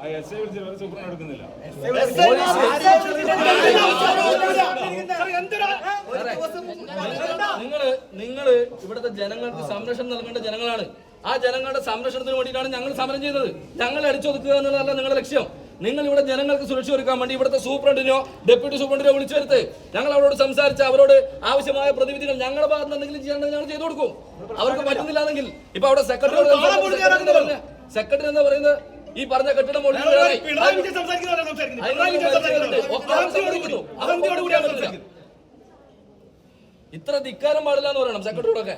ആ S I വിളിച്ചിട്ട് ഒരു സൂപ്രണ്ട് എടുക്കുന്നില്ല. നിങ്ങൾ നിങ്ങൾ ഇവിടുത്തെ ജനങ്ങൾക്ക് സംരക്ഷണം നൽകേണ്ട ജനങ്ങളാണ്. ആ ജനങ്ങളുടെ സംരക്ഷണത്തിന് വേണ്ടിയിട്ടാണ് ഞങ്ങൾ സമരം ചെയ്തത്. ഞങ്ങൾ അടിച്ചൊതുക്കുക എന്നുള്ളതല്ല നിങ്ങളുടെ ലക്ഷ്യം. നിങ്ങൾ ഇവിടെ ജനങ്ങൾക്ക് സുരക്ഷ ഒരുക്കാൻ വേണ്ടി ഇവിടുത്തെ സൂപ്രണ്ടിനോ ഡെപ്യൂട്ടി സൂപ്രണ്ടിനോ വിളിച്ചു വരുത്ത്. ഞങ്ങൾ അവരോട് സംസാരിച്ച് അവരോട് ആവശ്യമായ പ്രതിവിധികൾ ഞങ്ങളുടെ ഭാഗത്ത് നിന്ന് എന്തെങ്കിലും ചെയ്യേണ്ടത് ഞങ്ങൾ ചെയ്തു കൊടുക്കും. അവർക്ക് പറ്റുന്നില്ലെങ്കിൽ ഇപ്പൊ അവിടെ സെക്രട്ടറി സെക്രട്ടറി എന്താ പറയുന്നത് ഈ പറഞ്ഞ കെട്ടിടം. ഇത്ര ധിക്കാരം പാടില്ല എന്ന് പറയണം സെക്രട്ടറിയോടൊക്കെ.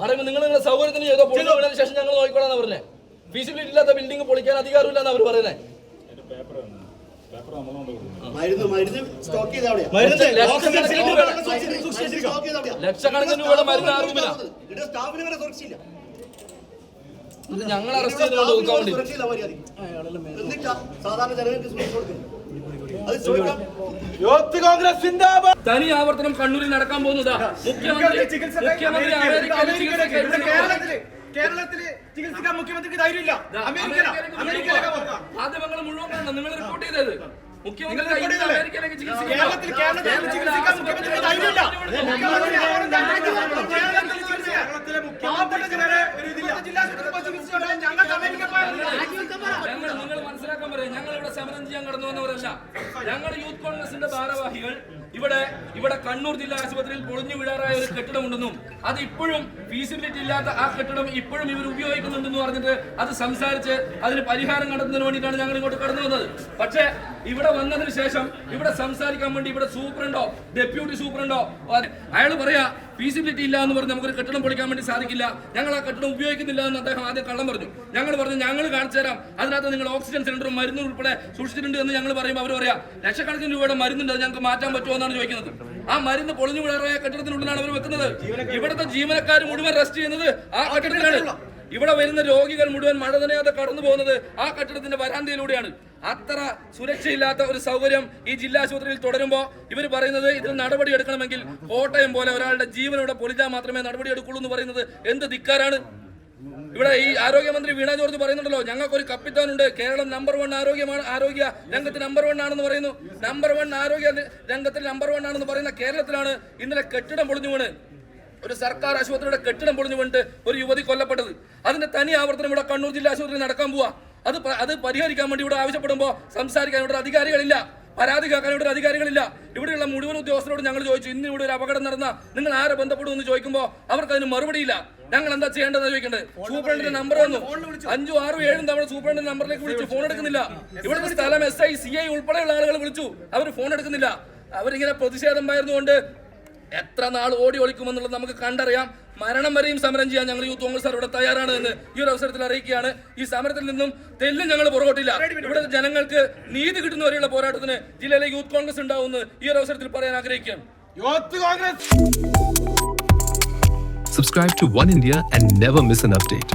പറയുമ്പോൾ നിങ്ങൾ നിങ്ങളുടെ സൗകര്യത്തിന് ചെയ്തോ പൊളിച്ചു വീണതിന് ശേഷം ഞങ്ങൾ നോക്കിക്കോളാന്ന് പറഞ്ഞേ. ഫീസിബിലിറ്റി ഇല്ലാത്ത ബിൽഡിംഗ് പൊളിക്കാൻ അധികാരമില്ല എന്നാ അവർ പറയുന്നത് ലക്ഷക്കണക്കിന് രൂപയുടെ മരുന്ന് ആർക്കുമില്ല ഇത് ഞങ്ങൾ അറസ്റ്റ് ചെയ്തുകൊണ്ട് തനി ആവർത്തനം കണ്ണൂരിൽ നടക്കാൻ പോകുന്നതാ. മുഖ്യമന്ത്രി മുഖ്യമന്ത്രി കേരളത്തിൽ ചികിത്സിക്കാൻ മുഖ്യമന്ത്രിക്ക് ധൈര്യമില്ല. അമേരിക്ക അമേരിക്കയിലൊക്കെ മാധ്യമങ്ങൾ മുഴുവൻ കാണണം. നിങ്ങൾ റിപ്പോർട്ട് ചെയ്തത്. മുഖ്യമന്ത്രി ജില്ലാ ചികിത്സിച്ചോട്ടെ ഞങ്ങൾ നിങ്ങൾ മനസ്സിലാക്കാൻ പറയാം. ഞങ്ങൾ ഇവിടെ സമരം ചെയ്യാൻ കടന്നു വന്നവരല്ല. ഞങ്ങൾ യൂത്ത് കോൺഗ്രസിന്റെ ഭാരവാഹികൾ. ഇവിടെ ഇവിടെ കണ്ണൂർ ജില്ലാ ആശുപത്രിയിൽ പൊളിഞ്ഞു വീഴാറായ ഒരു കെട്ടിടം ഉണ്ടെന്നും അത് ഇപ്പോഴും ഫീസിബിലിറ്റി ഇല്ലാത്ത ആ കെട്ടിടം ഇപ്പോഴും ഇവർ ഉപയോഗിക്കുന്നുണ്ടെന്ന് പറഞ്ഞിട്ട് അത് സംസാരിച്ച് അതിന് പരിഹാരം കണ്ടെത്തുന്നതിന് വേണ്ടിയിട്ടാണ് ഞങ്ങൾ ഇങ്ങോട്ട് കടന്നു വന്നത്. പക്ഷേ ഇവിടെ വന്നതിന് ശേഷം ഇവിടെ സംസാരിക്കാൻ വേണ്ടി ഇവിടെ സൂപ്രണ്ടോ ഡെപ്യൂട്ടി സൂപ്രണ്ടോ അയാൾ പറയാ ഫീസിബിലിറ്റി ഇല്ല എന്ന് പറഞ്ഞ് നമുക്കൊരു കെട്ടിടം പൊളിക്കാൻ വേണ്ടി സാധിക്കില്ല. ഞങ്ങൾ ആ കെട്ടിടം ഉപയോഗിക്കുന്നില്ല എന്ന് അദ്ദേഹം ആദ്യം കള്ളം പറഞ്ഞു. ഞങ്ങൾ പറഞ്ഞു ഞങ്ങൾ കാണിച്ചു തരാം. അതിനകത്ത് നിങ്ങൾ ഓക്സിജൻ സിലിണ്ടറും മരുന്നും ഉൾപ്പെടെ സൂക്ഷിച്ചിട്ടുണ്ട് എന്ന് ഞങ്ങൾ പറയുമ്പോൾ അവർ പറയാം ലക്ഷക്കണക്കിന് രൂപയുടെ മരുന്നുണ്ട്. അത് ഞങ്ങൾക്ക് മാറ്റാൻ പറ്റുമോ? എന്നാണ് ചോദിക്കുന്നത്. ആ മരുന്ന് പൊളിഞ്ഞു വിളറായ കെട്ടിടത്തിനുള്ളിലാണ് അവർ വെക്കുന്നത്. ഇവിടുത്തെ ജീവനക്കാർ മുഴുവൻ റെസ്റ്റ് ചെയ്യുന്നത് ആ കെട്ടിടത്തിലാണ്. ഇവിടെ വരുന്ന രോഗികൾ മുഴുവൻ മഴ നനയാതെ കടന്നു പോകുന്നത് ആ കെട്ടിടത്തിന്റെ വരാന്തയിലൂടെയാണ്. അത്ര സുരക്ഷയില്ലാത്ത ഒരു സൗകര്യം ഈ ജില്ലാ ആശുപത്രിയിൽ തുടരുമ്പോൾ ഇവർ പറയുന്നത് ഇതിൽ നടപടി എടുക്കണമെങ്കിൽ കോട്ടയം പോലെ ഒരാളുടെ ജീവനോടെ പൊളിച്ചാൽ മാത്രമേ നടപടി എടുക്കുള്ളൂ എന്ന് പറയുന്നത് എന്ത് ധിക്കാരാണ്? ഇവിടെ ഈ ആരോഗ്യമന്ത്രി വീണ ജോർജ് പറയുന്നുണ്ടല്ലോ ഞങ്ങൾക്ക് ഒരു കപ്പിത്താനുണ്ട്. കേരളം നമ്പർ വൺ ആരോഗ്യമാണ് ആരോഗ്യ രംഗത്ത് നമ്പർ വൺ ആണെന്ന് പറയുന്നു. നമ്പർ വൺ ആരോഗ്യ രംഗത്തിൽ നമ്പർ വൺ ആണെന്ന് പറയുന്ന കേരളത്തിലാണ് ഇന്നലെ കെട്ടിടം പൊളിഞ്ഞു വീണ്. ഒരു സർക്കാർ ആശുപത്രിയുടെ കെട്ടിടം പൊളിഞ്ഞു വീണിട്ട് ഒരു യുവതി കൊല്ലപ്പെട്ടത്. അതിന്റെ തനി ആവർത്തനം ഇവിടെ കണ്ണൂർ ജില്ലാ ആശുപത്രിയിൽ നടക്കാൻ പോവാ. അത് അത് പരിഹരിക്കാൻ വേണ്ടി ഇവിടെ ആവശ്യപ്പെടുമ്പോൾ സംസാരിക്കാൻ ഇവിടെ അധികാരികളില്ല. പരാതി കേൾക്കാൻ ഇവിടെ അധികാരികളില്ല. ഇവിടെയുള്ള മുഴുവൻ ഉദ്യോഗസ്ഥരോട് ഞങ്ങൾ ചോദിച്ചു ഇന്ന് ഇവിടെ ഒരു അപകടം നടന്ന നിങ്ങൾ ആരെ ബന്ധപ്പെടും എന്ന് ചോദിക്കുമ്പോൾ അവർക്ക് അതിന് മറുപടിയില്ല. ഞങ്ങൾ എന്താ ചെയ്യേണ്ടത് ചോദിക്കേണ്ടത് സൂപ്രണ്ടിന്റെ നമ്പർ വന്നു അഞ്ചും ആറും ഏഴും തവണ സൂപ്രണ്ടിന്റെ നമ്പറിലേക്ക് വിളിച്ചു. ഫോൺ എടുക്കുന്നില്ല ഇവിടുത്തെ സ്ഥലം എസ് ഐ സി ഐ ഉൾപ്പെടെയുള്ള ആളുകൾ വിളിച്ചു. അവർ ഫോൺ എടുക്കുന്നില്ല അവരിങ്ങനെ പ്രതിഷേധം പകർന്നുകൊണ്ട് എത്ര നാൾ ഓടി ഒളിക്കുമെന്നുള്ളത് നമുക്ക് കണ്ടറിയാം. മരണം വരെയും സമരം ചെയ്യാൻ ഞങ്ങൾ യൂത്ത് കോൺഗ്രസ് ഇവിടെ തയ്യാറാണ് എന്ന് ഈ ഒരു അവസരത്തിൽ അറിയിക്കുകയാണ്. ഈ സമരത്തിൽ നിന്നും തെല്ലും ഞങ്ങൾ പുറകോട്ടില്ല. ഇവിടെ ജനങ്ങൾക്ക് നീതി കിട്ടുന്ന വരെയുള്ള പോരാട്ടത്തിന് ജില്ലയിലെ യൂത്ത് കോൺഗ്രസ് ഉണ്ടാവുമെന്ന് ഈ ഒരു അവസരത്തിൽ പറയാൻ ആഗ്രഹിക്കുകയാണ്. Youth Congress! Subscribe to One India and never miss an update.